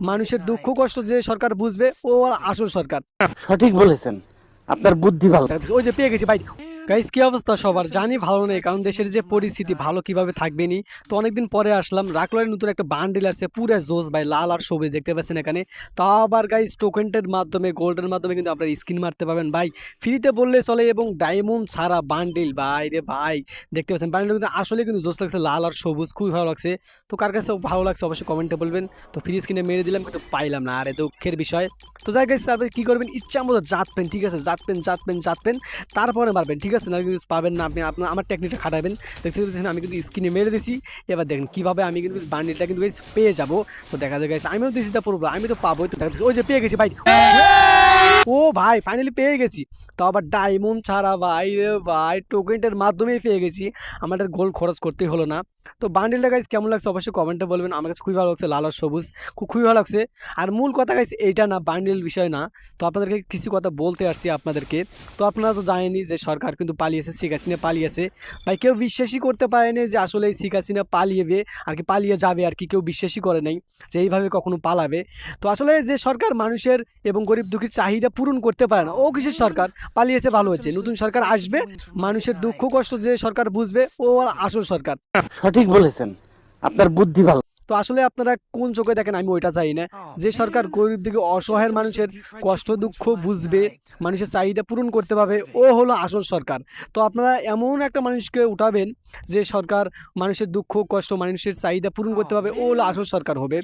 মানুষের দুঃখ কষ্ট যে সরকার বুঝবে ও আসল সরকার। সঠিক বলেছেন। আপনার বুদ্ধি ভালো। ওই যে পেয়ে গেছি ভাই। গাইস কি অবস্থা সবার? জানি ভালো নেই কারণ দেশের যে পরিস্থিতি ভালো কীভাবে থাকবে নি তো অনেকদিন পরে আসলাম রাকলারের নতুন একটা বান্ডিল আসছে পুরো জোস ভাই লাল আর সবুজ দেখতে পাচ্ছেন এখানে। তা আবার গাইস টোকেন্টের মাধ্যমে গোল্ডের মাধ্যমে কিন্তু আপনারা স্কিন মারতে পারবেন ভাই। ফ্রিতে বললে চলে এবং ডায়মন্ড ছাড়া বান্ডিল ভাই রে ভাই দেখতে পাচ্ছেন বান্ডিল কিন্তু আসলে কিন্তু জোস লাগছে লাল আর সবুজ খুবই ভালো লাগছে। তো কার কাছে ভালো লাগছে অবশ্যই কমেন্টে বলবেন। তো ফ্রি স্ক্রিনে মেরে দিলাম কিন্তু পাইলাম না আরে দুঃখের বিষয়। তো যাই গেছে তারপরে কী করবেন? ইচ্ছা মতো জাতবেন ঠিক আছে? জাতবেন জাতপেন জাতবেন তারপরে মারবেন, ঠিক আছে? না কিন্তু পাবেন না, আপনি আপনার, আমার টেকনিকটা খাটাবেন। দেখতে পাচ্ছেন, আমি কিন্তু স্ক্রিনে মেরে দিয়েছি। এবার দেখেন, কীভাবে আমি কিন্তু বান্ডিলটা কিন্তু পেয়ে যাব। তো দেখা যায় গেছে আমিও দিয়েছি তা আমি তো পাবোই। তো দেখা ওই যে পেয়ে গেছি ভাই ও ভাই ফাইনালি পেয়ে গেছি। তো আবার ডায়মন্ড ছাড়া ভাই রে ভাই টোকেনটার মাধ্যমেই পেয়ে গেছি। আমাদের গোল খরচ করতেই হলো না। তো বান্ডিলটা গাইস কেমন লাগছে অবশ্যই কমেন্টে বলবেন। আমার কাছে খুবই ভালো লাগছে, লাল আর সবুজ। খুব খুবই ভালো লাগছে। আর মূল কথা গাইস এইটা না বান্ডিল বিষয় না। তো আপনাদেরকে কিছু কথা বলতে আসছি আপনাদেরকে। তো আপনারা তো জানেনই যে সরকার কিন্তু পালিয়েছে, শেখ হাসিনা পালিয়েছে। ভাই, কেউ বিশ্বাসই করতে পারেনি যে আসলে এই শেখ হাসিনা পালিয়েবে আর কি পালিয়ে যাবে আর কি কেউ বিশ্বাসই করে নাই যে এইভাবে কখনো পালাবে। তো আসলে যে সরকার মানুষের এবং গরিব দুঃখীর চাহিদা পূরণ করতে পারে না। ও কিসের সরকার? পালিয়েছে, ভালো হয়েছে। নতুন সরকার আসবে, মানুষের দুঃখ, কষ্ট যে সরকার বুঝবে, ও আসল সরকার। সঠিক বলেছেন। আপনার বুদ্ধি ভালো। তো আসলে আপনারা কোন চোখে দেখেন? আমি ওইটা চাই না। যে সরকার গরিব দিকে অসহায় মানুষের কষ্ট দুঃখ বুঝবে মানুষের চাহিদা পূরণ করতে পারবে। ও হলো আসল সরকার। তো আপনারা এমন একটা মানুষকে উঠাবেন যে সরকার মানুষের দুঃখ কষ্ট মানুষের চাহিদা পূরণ করতে পারবে। ও হলো আসল সরকার হবে।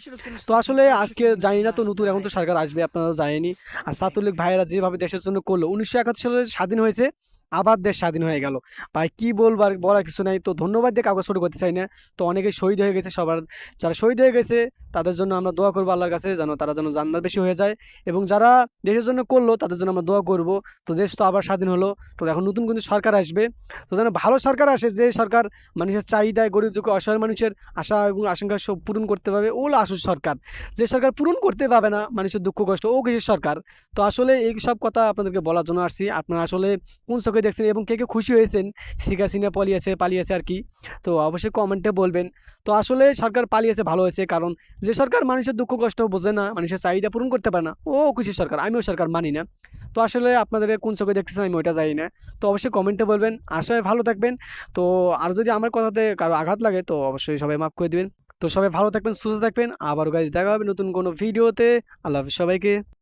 তো আসলে আজকে জানি না তো নতুন এখন তো সরকার আসবে আপনারা জানেনি আর ছাত্রলীগ ভাইয়েরা যেভাবে দেশের জন্য করল উনিশশো একাত্তর সালে স্বাধীন হয়েছে। আবার দেশ স্বাধীন হয়ে গেল। ভাই, কি বলবার বলার কিছু নাই। তো ধন্যবাদ দিয়ে কাগজ শুরু করতে চাই না। তো অনেকে শহীদ হয়ে গেছে সবার। যারা শহীদ হয়ে গেছে, তাদের জন্য আমরা দোয়া করব আল্লাহর কাছে যেন তারা যেন জান্নাত বেশি হয়ে যায়। এবং যারা দেশের জন্য করল, তাদের জন্য আমরা দোয়া করব। তো দেশ তো আবার স্বাধীন হলো। তো এখন নতুন কিন্তু সরকার আসবে। তো যেন ভালো সরকার আসে, যে সরকার মানুষের চাহিদায়, গরিব দুঃখ, অসহায় মানুষের আশা এবং আশঙ্কা সব পূরণ করতে পারবে ও হলো আসল সরকার। যে সরকার পূরণ করতে পারবে না, মানুষের দুঃখ, কষ্ট, ও কিছু সরকার? তো আসলে এই সব কথা আপনাদেরকে বলার জন্য আসছি। আপনারা আসলে কোন চোখে দেখছেন এবং কে কে খুশি হয়েছেন, শেখ হাসিনা পালিয়েছে পালিয়েছে আর কি। তো অবশ্যই কমেন্টে বলবেন। তো আসলে সরকার পালিয়েছে, ভালো হয়েছে, কারণ যে সরকার মানুষের দুঃখ, কষ্ট বোঝে না, মানুষের চাহিদা পূরণ করতে পারে না, ও খুশি সরকার, আমিও সরকার মানি না। তো আসলে আপনাদের কোন চোখে দেখতেছেন আমি ওইটা জানি না। তো অবশ্যই কমেন্টে বলবেন। আশায় ভালো থাকবেন। তো আর যদি আমার কথাতে কারও আঘাত লাগে, তো অবশ্যই সবাই মাফ করে দিবেন। তো সবাই ভালো থাকবেন, সুস্থ থাকবেন। আবার গাইজ দেখা হবে নতুন কোনো ভিডিওতে আল্লাহ হাফিজ সবাইকে।